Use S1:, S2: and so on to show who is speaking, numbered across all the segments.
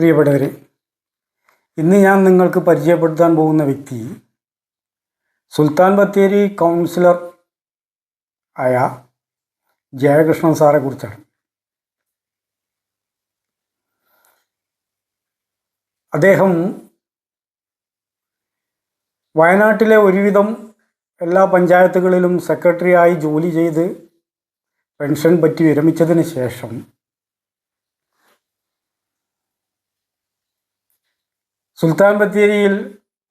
S1: പ്രിയപ്പെട്ടവരെ ഇന്ന് ഞാൻ നിങ്ങൾക്ക് പരിചയപ്പെടുത്താൻ പോകുന്ന വ്യക്തി സുൽത്താൻ ബത്തേരി കൗൺസിലർ ആയ ജയകൃഷ്ണൻ സാറെ കുറിച്ചാണ്. അദ്ദേഹം വയനാട്ടിലെ ഒരുവിധം എല്ലാ പഞ്ചായത്തുകളിലും സെക്രട്ടറിയായി ജോലി ചെയ്ത് പെൻഷൻ പറ്റി വിരമിച്ചതിന് ശേഷം സുൽത്താൻ ബത്തേരിയിൽ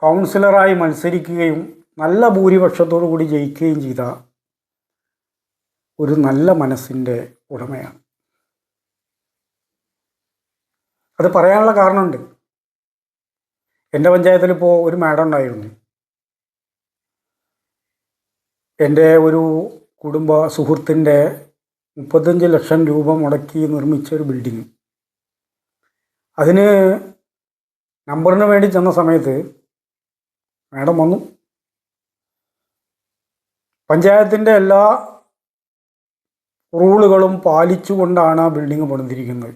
S1: കൗൺസിലറായി മത്സരിക്കുകയും നല്ല ഭൂരിപക്ഷത്തോടു കൂടി ജയിക്കുകയും ചെയ്ത ഒരു നല്ല മനസ്സിന്റെ ഉടമയാണ്. അത് പറയാനുള്ള കാരണമുണ്ട്. എന്റെ പഞ്ചായത്തിൽ ഇപ്പോൾ ഒരു മാഡം ഉണ്ടായിരുന്നു. എന്റെ ഒരു കുടുംബ സുഹൃത്തിന്റെ മുപ്പത്തഞ്ച് ലക്ഷം രൂപ മുടക്കി നിർമ്മിച്ച ഒരു ബിൽഡിങ് അതിന് നമ്പറിന് വേണ്ടി ചെന്ന സമയത്ത് മാഡം വന്നു. പഞ്ചായത്തിന്റെ എല്ലാ റൂളുകളും പാലിച്ചുകൊണ്ടാണ് ആ ബിൽഡിംഗ് പണിതിരിക്കുന്നത്.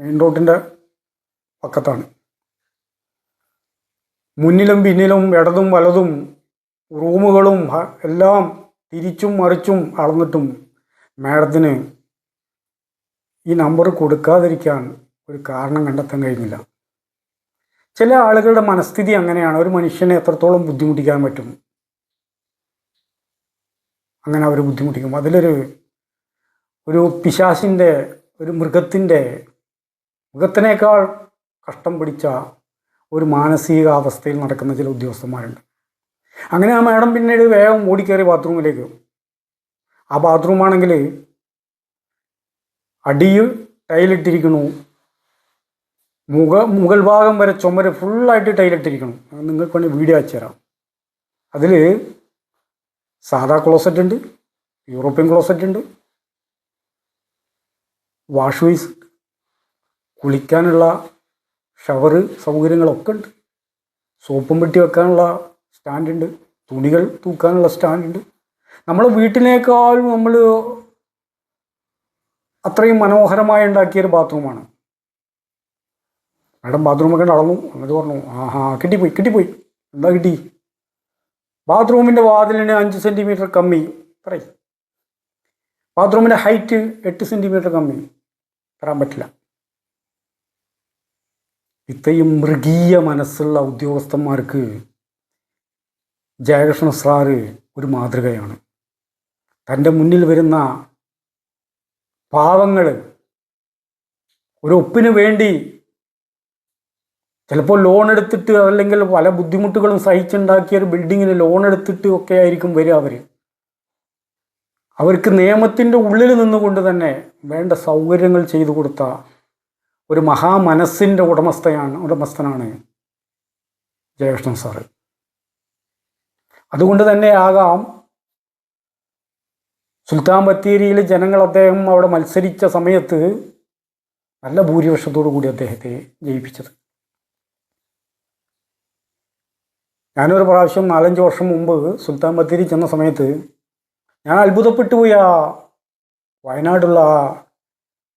S1: മെയിൻ റോഡിന്റെ പക്കത്താണ്. മുന്നിലും പിന്നിലും ഇടതും വലതും റൂമുകളും എല്ലാം തിരിച്ചും മറിച്ചും അളന്നിട്ടും മാഡത്തിന് ഈ നമ്പർ കൊടുക്കാതിരിക്കാൻ ഒരു കാരണം കണ്ടെത്താൻ കഴിഞ്ഞില്ല. ചില ആളുകളുടെ മനസ്ഥിതി അങ്ങനെയാണ്. ഒരു മനുഷ്യനെ എത്രത്തോളം ബുദ്ധിമുട്ടിക്കാൻ പറ്റും? അങ്ങനെ അവർ ബുദ്ധിമുട്ടിക്കും. അതിലൊരു ഒരു പിശാസിന്റെ ഒരു മൃഗത്തിന്റെ മൃഗത്തിനേക്കാൾ കഷ്ടം പിടിച്ച ഒരു മാനസികാവസ്ഥയിൽ നടക്കുന്ന ചില ഉദ്യോഗസ്ഥന്മാരുണ്ട്. അങ്ങനെ ആ മാഡം പിന്നീട് വേഗം ഓടിക്കയറി ബാത്റൂമിലേക്ക്. ആ ബാത്റൂമാണെങ്കിൽ അടിയിൽ ടൈലിട്ടിരിക്കണു മുഖ മുകൾ ഭാഗം വരെ ചുമര് ഫുള്ളായിട്ട് ടൈലിട്ടിരിക്കണം നിങ്ങൾക്ക് വേണ്ടി വീഡിയോ അയച്ചു തരാം. അതിൽ സാധാ ക്ലോസറ്റ് ഉണ്ട് യൂറോപ്യൻ ക്ലോസറ്റ് ഉണ്ട്. വാഷ് ബേസ് കുളിക്കാനുള്ള ഷവർ സൗകര്യങ്ങളൊക്കെ ഉണ്ട്. സോപ്പും പെട്ടി വെക്കാനുള്ള സ്റ്റാൻഡുണ്ട് തുണികൾ തൂക്കാനുള്ള സ്റ്റാൻഡുണ്ട് നമ്മൾ വീട്ടിനേക്കാളും നമ്മൾ അത്രയും മനോഹരമായി ഉണ്ടാക്കിയൊരു ബാത്റൂമാണ് മാഡം ബാത്റൂമൊക്കെ നടന്നു എന്നിട്ട് പറഞ്ഞു ആഹാ കിട്ടിപ്പോയി കിട്ടിപ്പോയി. എന്താ കിട്ടി? ബാത്റൂമിന്റെ വാതിലിന് അഞ്ച് സെന്റിമീറ്റർ കമ്മി. പറയും ബാത്റൂമിന്റെ ഹൈറ്റ് എട്ട് സെന്റിമീറ്റർ കമ്മി. തരാൻ പറ്റില്ല. ഇത്രയും മൃഗീയ മനസ്സുള്ള ഉദ്യോഗസ്ഥന്മാർക്ക് ജയകൃഷ്ണ സാറ് ഒരു മാതൃകയാണ്. തന്റെ മുന്നിൽ വരുന്ന പാവങ്ങൾ ഒരു ഒപ്പിനു വേണ്ടി ചിലപ്പോൾ ലോൺ എടുത്തിട്ട് അല്ലെങ്കിൽ പല ബുദ്ധിമുട്ടുകളും സഹിച്ചുണ്ടാക്കിയ ഒരു ബിൽഡിങ്ങിന് ലോൺ എടുത്തിട്ട് ഒക്കെ ആയിരിക്കും വരിക അവർ അവർക്ക് നിയമത്തിന്റെ ഉള്ളിൽ നിന്നുകൊണ്ട് തന്നെ വേണ്ട സൗകര്യങ്ങൾ ചെയ്തു കൊടുത്ത ഒരു മഹാമനസ്സിന്റെ ഉടമസ്ഥയാണ് ഉടമസ്ഥനാണ് ജയകൃഷ്ണൻ സാറ് അതുകൊണ്ട് തന്നെ ആകാം സുൽത്താൻ ബത്തേരിയിൽ ജനങ്ങൾ അദ്ദേഹം അവിടെ മത്സരിച്ച സമയത്ത് നല്ല ഭൂരിപക്ഷത്തോടു കൂടി അദ്ദേഹത്തെ ജയിപ്പിച്ചത്. ഞാനൊരു പ്രാവശ്യം നാലഞ്ച് വർഷം മുമ്പ് സുൽത്താൻ ബത്തേരി ചെന്ന സമയത്ത് ഞാൻ അത്ഭുതപ്പെട്ടു പോയി ആ വയനാടുള്ള ആ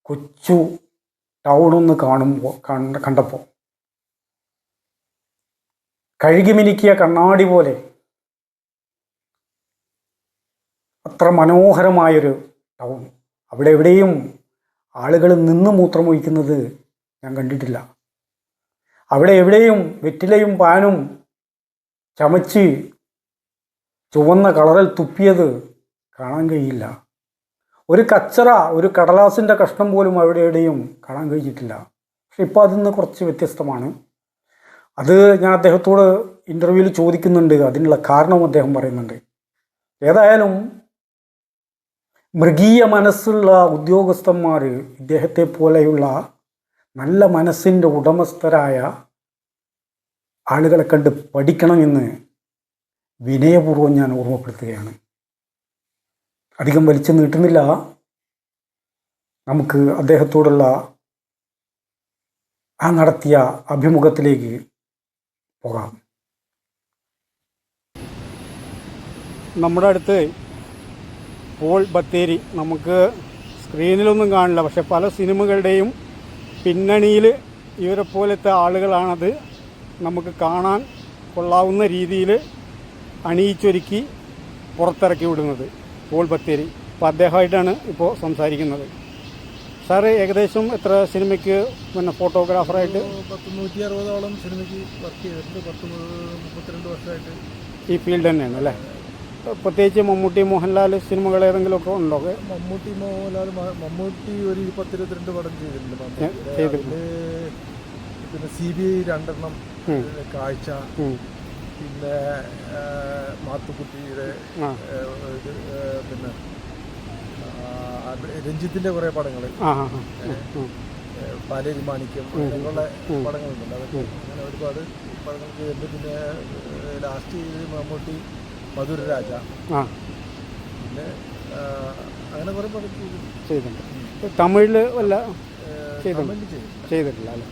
S1: കൊച്ചു ടൗണൊന്ന് കാണുമ്പോൾ കണ്ട കണ്ടപ്പോൾ കഴുകി മിനുക്കിയ കണ്ണാടി പോലെ. അത്ര മനോഹരമായൊരു ടൗൺ അവിടെ എവിടെയും ആളുകൾ നിന്ന് മൂത്രമൊഴിക്കുന്നത് ഞാൻ കണ്ടിട്ടില്ല. അവിടെ എവിടെയും വെറ്റിലയും പാനും ചമച്ച് ചുവന്ന കളറിൽ തുപ്പിയത് കാണാൻ കഴിയില്ല. ഒരു കച്ചറ ഒരു കടലാസിന്റെ കഷ്ണം പോലും അവിടെ എവിടെയും കാണാൻ കഴിഞ്ഞിട്ടില്ല. പക്ഷെ ഇപ്പോൾ അതിൽ നിന്ന് കുറച്ച് വ്യത്യസ്തമാണ്. അത് ഞാൻ അദ്ദേഹത്തോട് ഇന്റർവ്യൂവിൽ ചോദിക്കുന്നുണ്ട്. അതിനുള്ള കാരണം അദ്ദേഹം പറയുന്നുണ്ട്. ഏതായാലും മൃഗീയ മനസ്സുള്ള ഉദ്യോഗസ്ഥന്മാർ ഇദ്ദേഹത്തെ പോലെയുള്ള നല്ല മനസ്സിന്റെ ഉടമസ്ഥരായ ആളുകളെ കണ്ട് പഠിക്കണമെന്ന് വിനയപൂർവം ഞാൻ ഓർമ്മപ്പെടുത്തുകയാണ്. അധികം വലിച്ചു നീട്ടുന്നില്ല. നമുക്ക് അദ്ദേഹത്തോടുള്ള ആ നടത്തിയ അഭിമുഖത്തിലേക്ക് പോകാം. നമ്മുടെ അടുത്ത് പോൾ ബത്തേരി നമുക്ക് സ്ക്രീനിലൊന്നും കാണില്ല. പക്ഷെ പല സിനിമകളുടെയും പിന്നണിയിൽ ഇവരെ പോലത്തെ ആളുകളാണത്. നമുക്ക് കാണാൻ കൊള്ളാവുന്ന രീതിയിൽ അണിയിച്ചൊരുക്കി പുറത്തിറക്കി വിടുന്നത് പോൾ ബത്തേരി. അപ്പോൾ അദ്ദേഹമായിട്ടാണ് ഇപ്പോൾ സംസാരിക്കുന്നത്. സാറ് ഏകദേശം എത്ര സിനിമയ്ക്ക് പിന്നെ ഫോട്ടോഗ്രാഫറായിട്ട്?
S2: പത്ത് നൂറ്റി അറുപതോളം സിനിമയ്ക്ക് വർക്ക് ചെയ്തിട്ടുണ്ട്. പത്ത് മുപ്പത്തിരണ്ട് വർഷമായിട്ട്.
S1: ഈ ഫീൽഡ് തന്നെയാണ് അല്ലേ? പ്രത്യേകിച്ച് മമ്മൂട്ടി മോഹൻലാൽ സിനിമകൾ ഏതെങ്കിലും ഒക്കെ ഉണ്ടോ?
S2: മമ്മൂട്ടി മോഹൻലാൽ മമ്മൂട്ടി ഒരു പത്തിരുപത്തിരണ്ട് പടം ചെയ്തിട്ടുണ്ട് പിന്നെ സി ബി ഐ രണ്ടെണ്ണം. പിന്നെ കാഴ്ച പിന്നെ മാത്തുക്കുട്ടിയുടെ പിന്നെ രഞ്ജിത്തിന്റെ കുറെ പടങ്ങൾ. പാലേരി മാണിക്യം അങ്ങനെയുള്ള പടങ്ങളുണ്ട് അതൊക്കെ അങ്ങനെ ഒരുപാട് പടങ്ങൾ ചെയ്തിട്ടുണ്ട്. പിന്നെ ലാസ്റ്റ് മമ്മൂട്ടി മധുര രാജ
S1: ആ.
S2: പിന്നെ അങ്ങനെ കുറെ പടം ചെയ്തിട്ടുണ്ട്.
S1: തമിഴിൽ തമിഴിൽ വല്ല. ചെയ്തിട്ടില്ല അല്ലേ?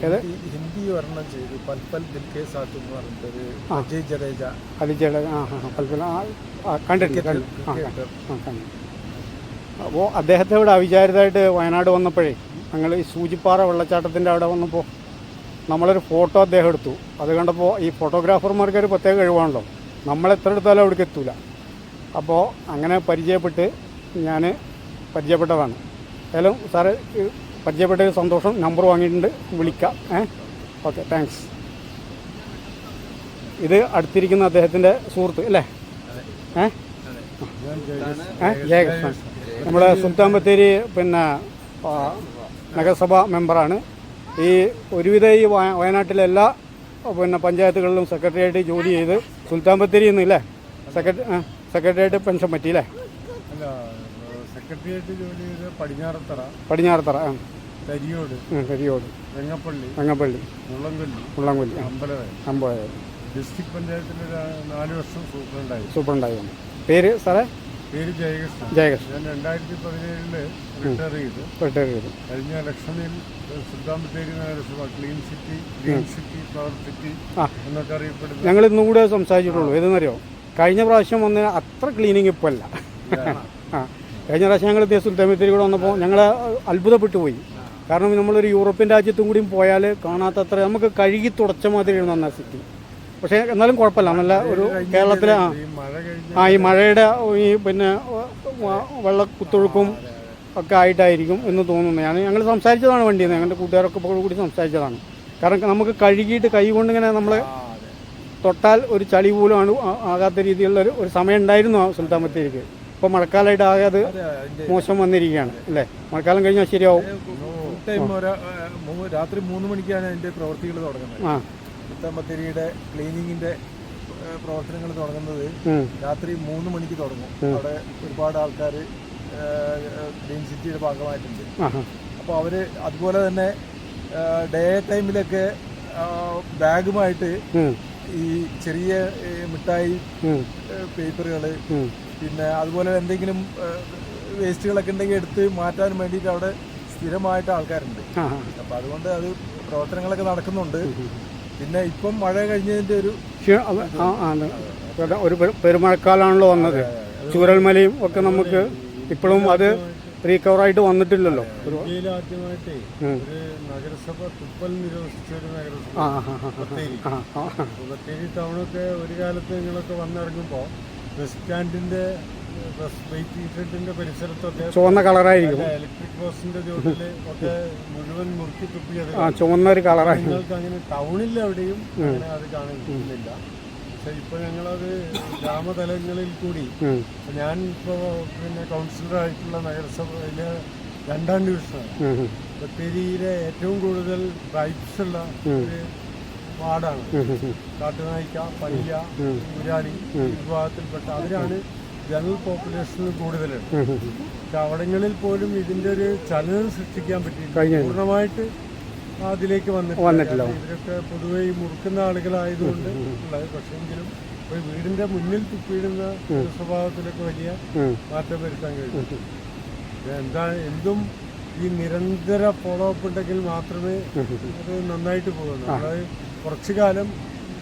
S2: ഹിന്ദി- ഒരെണ്ണം ചെയ്തു. പൽപൽ പൽ ദിൽ കെ സാത്ത് എന്ന് പറഞ്ഞിട്ടൊരു. അജയ് ജഡേജ.
S1: അജയ് ജഡേജ ആ കണ്ടിട്ടുണ്ട് അപ്പോൾ അദ്ദേഹത്തെ ഇവിടെ അവിചാരിതമായിട്ട് വയനാട് വന്നപ്പോഴേ ഞങ്ങൾ ഈ സൂചിപ്പാറ വെള്ളച്ചാട്ടത്തിന്റെ അവിടെ വന്നപ്പോൾ നമ്മളൊരു ഫോട്ടോ അദ്ദേഹം എടുത്തു. അത് കണ്ടപ്പോൾ ഈ ഫോട്ടോഗ്രാഫർമാർക്ക് ഒരു പ്രത്യേക കഴിവാണല്ലോ. നമ്മൾ എത്ര എടുത്താലും അവിടേക്ക് എത്തൂല. അപ്പോൾ അങ്ങനെ പരിചയപ്പെട്ട് ഞാൻ പരിചയപ്പെട്ടതാണ്. ഏതായാലും സാറ് ഒരു സന്തോഷം. നമ്പർ വാങ്ങിയിട്ടുണ്ട്. വിളിക്കാം. ഏ? ഓക്കെ താങ്ക്സ് ഇത് അടുത്തിരിക്കുന്ന അദ്ദേഹത്തിന്റെ സുഹൃത്ത് അല്ലേ? ഏ? ഏ? ജയകൃഷ്ണൻ. നമ്മുടെ സുൽത്താൻ ബത്തേരി പിന്നെ നഗരസഭാ മെമ്പറാണ്. ഈ ഒരുവിധ ഈ വയനാട്ടിലെ എല്ലാ പിന്നെ പഞ്ചായത്തുകളിലും സെക്രട്ടറിയായിട്ട് ജോലി ചെയ്ത് സുൽത്താൻ ബത്തേരി ഇന്നില്ലേ സെക്രട്ടറി സെക്രട്ടറിയായിട്ട് പെൻഷൻ പറ്റി അല്ലേ
S2: അല്ല? സെക്രട്ടേറിയറ്റ് ജോലി ചെയ്ത് പടിഞ്ഞാറത്തറ
S1: പടിഞ്ഞാറത്തറ ആ.
S2: കരിയോട്
S1: കരിയോട്.
S2: വെങ്ങപ്പള്ളി
S1: വെങ്ങപ്പള്ളി
S2: മുള്ളംകൊല്ലി
S1: മുള്ളംകൊല്ലി.
S2: അമ്പലവയൽ.
S1: അമ്പത്
S2: ഡിസ്ട്രിക്ട് പഞ്ചായത്തിൽ നാല് വർഷം സൂപ്രണ്ടായി.
S1: സൂപ്രണ്ടായി. പേര് സാറേ?
S2: പേര് ജയകൃഷ്ണൻ.
S1: ജയകൃഷ്ണൻ.
S2: ഞാൻ രണ്ടായിരത്തി പതിനേഴിൽ റിട്ടയർ ചെയ്തു.
S1: റിട്ടയർ ചെയ്തു.
S2: കഴിഞ്ഞ ഇലക്ഷനിൽ സുൽത്താൻബത്തേരി നഗരസഭ clean city green city power city എന്നൊക്കെ അറിയപ്പെടുന്നു
S1: ഞങ്ങൾ ഇന്നും കൂടെ സംസാരിച്ചിട്ടുള്ളൂ. ഏതെന്നറിയോ? കഴിഞ്ഞ പ്രാവശ്യം വന്ന അത്ര ക്ലീനിങ് ഇപ്പോൾ അല്ല ആ. കഴിഞ്ഞ പ്രാവശ്യം ഞങ്ങൾ എത്തിയ സുൽത്താമത്തേരി കൂടെ വന്നപ്പോൾ ഞങ്ങൾ അത്ഭുതപ്പെട്ടു പോയി കാരണം നമ്മളൊരു യൂറോപ്യൻ രാജ്യത്തും കൂടിയും പോയാൽ കാണാത്തത്ര നമുക്ക് കഴുകി തുടച്ച മാതിരിയാണ് നന്നാ സിറ്റി പക്ഷേ എന്നാലും കുഴപ്പമില്ല. നല്ല ഒരു കേരളത്തിലെ ആ.
S2: ഈ മഴ
S1: ആ ഈ മഴയുടെ ഈ പിന്നെ വെള്ള വെള്ളക്കുത്തൊഴുക്കും ഒക്കെ ആയിട്ടായിരിക്കും എന്ന് തോന്നുന്നു. ഞാൻ ഞങ്ങൾ സംസാരിച്ചതാണ് വണ്ടിയിൽ നിന്ന്. ഞങ്ങളുടെ കൂട്ടുകാരൊക്കെ കൂടി സംസാരിച്ചതാണ്. കാരണം നമുക്ക് കഴുകിയിട്ട് കൈ കൊണ്ട് ഇങ്ങനെ നമ്മൾ തൊട്ടാൽ ഒരു ചളി പോലും ആണ് ആകാത്ത രീതിയിലുള്ള ഒരു ഒരു സമയം ഉണ്ടായിരുന്നു ആ സുൽത്താൻ ബത്തേരിക്ക്. ഇപ്പോൾ മഴക്കാലമായിട്ട് ആകെ അത് മോശം വന്നിരിക്കുകയാണ് അല്ലേ? മഴക്കാലം കഴിഞ്ഞാൽ ശരിയാവും.
S2: ടൈം രാത്രി മൂന്ന് മണിക്കാണ് അതിന്റെ പ്രവൃത്തികൾ തുടങ്ങുന്നത്.
S1: ആ.
S2: ക്ലീനിങ്ങിന്റെ പ്രവർത്തനങ്ങൾ തുടങ്ങുന്നത് രാത്രി മൂന്ന് മണിക്ക് തുടങ്ങും. അവിടെ ഒരുപാട് ആൾക്കാർ ഗ്രീൻ സിറ്റിയുടെ ഭാഗമായിട്ടുണ്ട്. അപ്പോൾ അവർ അതുപോലെ തന്നെ ഡേ ടൈമിലൊക്കെ ബാഗുമായിട്ട് ഈ ചെറിയ മിഠായി പേപ്പറുകൾ. പിന്നെ അതുപോലെ എന്തെങ്കിലും വേസ്റ്റുകളൊക്കെ ഉണ്ടെങ്കിൽ എടുത്ത് മാറ്റാൻ വേണ്ടിയിട്ട് അവിടെ സ്ഥിരമായിട്ട് ആൾക്കാരുണ്ട്. അപ്പം അതുകൊണ്ട് അത് പ്രവർത്തനങ്ങളൊക്കെ നടക്കുന്നുണ്ട്. പിന്നെ ഇപ്പം മഴ കഴിഞ്ഞതിന്റെ ഒരു
S1: ഒരു പെരുമഴക്കാലാണല്ലോ വന്നത്. ചൂരൽമലയും ഒക്കെ നമുക്ക് ഇപ്പോഴും അത് റീകവറായിട്ട് വന്നിട്ടില്ലല്ലോ. ഒരു
S2: ആദ്യമായിട്ടേ ഒരു നഗരസഭ തുപ്പൽ നിരോധിച്ച ഒരു നഗരസഭ. ബത്തേരി ടൗണൊക്കെ ഒരു കാലത്ത് നിങ്ങളൊക്കെ വന്നിറങ്ങുമ്പോൾ ബസ് സ്റ്റാൻഡിന്റെ ബസ് വെയിറ്റിംഗ് ഷെഡിന്റെ പരിസരത്തൊക്കെ
S1: ചുവന്ന കളറായിരിക്കും.
S2: ഇലക്ട്രിക് ബസിന്റെ ചോട്ടിൽ ഒക്കെ മുഴുവൻ മുറുക്കി തുപ്പിയത്
S1: ആ ചുവന്ന ഒരു കളറായിരിക്കും.
S2: നിങ്ങൾക്ക് അങ്ങനെ ടൗണിൽ എവിടെയും അങ്ങനെ അത് കാണാൻ കിട്ടുന്നില്ല പക്ഷെ ഇപ്പൊ ഞങ്ങളത് ഗ്രാമതലങ്ങളിൽ കൂടി ഞാൻ ഇപ്പോ പിന്നെ കൗൺസിലർ ആയിട്ടുള്ള നഗരസഭയിലെ രണ്ടാം ഡിവിഷനാണ് ബത്തേരിയിലെ ഏറ്റവും കൂടുതൽ റൈറ്റ്സ് ഉള്ള ഒരു വാർഡാണ്. കാട്ടുനായിക്ക പയ്യ ഈ വിഭാഗത്തിൽപ്പെട്ട അവരാണ് ജനറൽ പോപ്പുലേഷനിൽ കൂടുതലുണ്ട്. പക്ഷെ അവിടങ്ങളിൽ പോലും ഇതിന്റെ ഒരു ചലനം സൃഷ്ടിക്കാൻ പറ്റിയില്ല പൂർണമായിട്ട് അതിലേക്ക് വന്നിട്ടില്ല. ഇവരൊക്കെ പൊതുവെ ഈ മുറുക്കുന്ന ആളുകളായതുകൊണ്ട് ഉള്ളത്. പക്ഷെങ്കിലും ഒരു വീടിന്റെ മുന്നിൽ തുപ്പിയിടുന്ന സ്വഭാവത്തിലൊക്കെ വലിയ മാറ്റം വരുത്താൻ കഴിയും എന്താ എന്തും ഈ നിരന്തര ഫോളോ അപ്പ് ഉണ്ടെങ്കിൽ മാത്രമേ അത് നന്നായിട്ട് പോകുന്നു അതായത് കുറച്ചു കാലം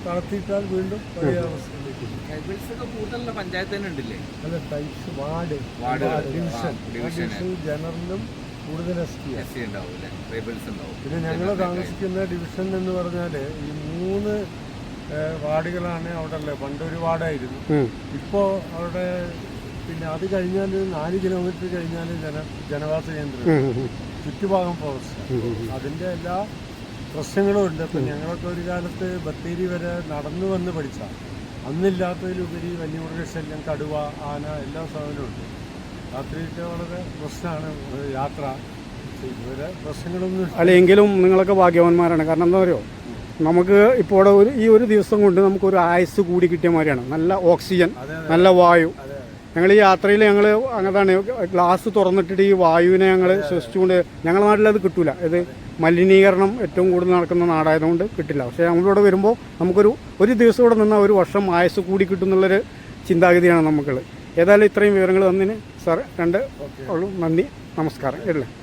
S2: തളർത്തിയിട്ടാൽ വീണ്ടും പഴയ അവസ്ഥയിലേക്ക് അല്ല types ward
S3: ward,
S2: division
S3: division.
S2: ജനറലും കൂടുതൽ എസ് ടി പിന്നെ ഞങ്ങൾ താമസിക്കുന്ന ഡിവിഷൻ എന്ന് പറഞ്ഞാൽ ഈ മൂന്ന് വാർഡുകളാണ് അവിടെ ഉള്ളത് പണ്ടൊരു വാർഡായിരുന്നു. ഇപ്പോൾ അവിടെ പിന്നെ അത് കഴിഞ്ഞാൽ നാല് കിലോമീറ്റർ കഴിഞ്ഞാൽ ജന ജനവാസ കേന്ദ്രം. ചുറ്റുഭാഗം ഫോറസ്റ്റ് അതിന്റെ എല്ലാ പ്രശ്നങ്ങളും ഉണ്ട് അപ്പം ഞങ്ങളൊക്കെ ഒരു കാലത്ത് ബത്തേരി വരെ നടന്നു വന്ന് പഠിച്ച അന്നില്ലാത്തതിലുപരി വന്യമൃഗശല്യം കടുവ ആന എല്ലാ സാധനവും രാത്രിയൊക്കെ വളരെ പ്രശ്നമാണ് യാത്ര. ഇതുവരെ പ്രശ്നങ്ങളൊന്നും അല്ലെങ്കിലും
S1: അല്ല എങ്കിലും നിങ്ങളൊക്കെ ഭാഗ്യവാന്മാരാണ്. കാരണം എന്താ പറയുക നമുക്ക് ഇപ്പോൾ ഒരു ഈ ഒരു ദിവസം കൊണ്ട് നമുക്ക് ഒരു ആയുസ് കൂടി കിട്ടിയ മാതിരിയാണ്. നല്ല ഓക്സിജൻ നല്ല വായു. ഞങ്ങൾ ഈ യാത്രയിൽ ഞങ്ങൾ അങ്ങനെയാണ് ഗ്ലാസ് തുറന്നിട്ടിട്ട് ഈ വായുവിനെ ഞങ്ങൾ ശ്വസിച്ചുകൊണ്ട് ഞങ്ങളുടെ നാട്ടിൽ അത് കിട്ടൂല. ഇത് മലിനീകരണം ഏറ്റവും കൂടുതൽ നടക്കുന്ന നാടായതുകൊണ്ട് കിട്ടില്ല. പക്ഷേ നമ്മളിവിടെ വരുമ്പോൾ നമുക്കൊരു ഒരു ദിവസം ഇവിടെ നിന്നാൽ ഒരു വർഷം ആയുസ് കൂടി കിട്ടുന്നുള്ളൊരു ചിന്താഗതിയാണ് നമുക്കുള്ളത്. ഏതായാലും ഇത്രയും വിവരങ്ങൾ തന്നിന് സാർ രണ്ട് ഉള്ളൂ. നന്ദി. നമസ്കാരം. ഇല്ലേ.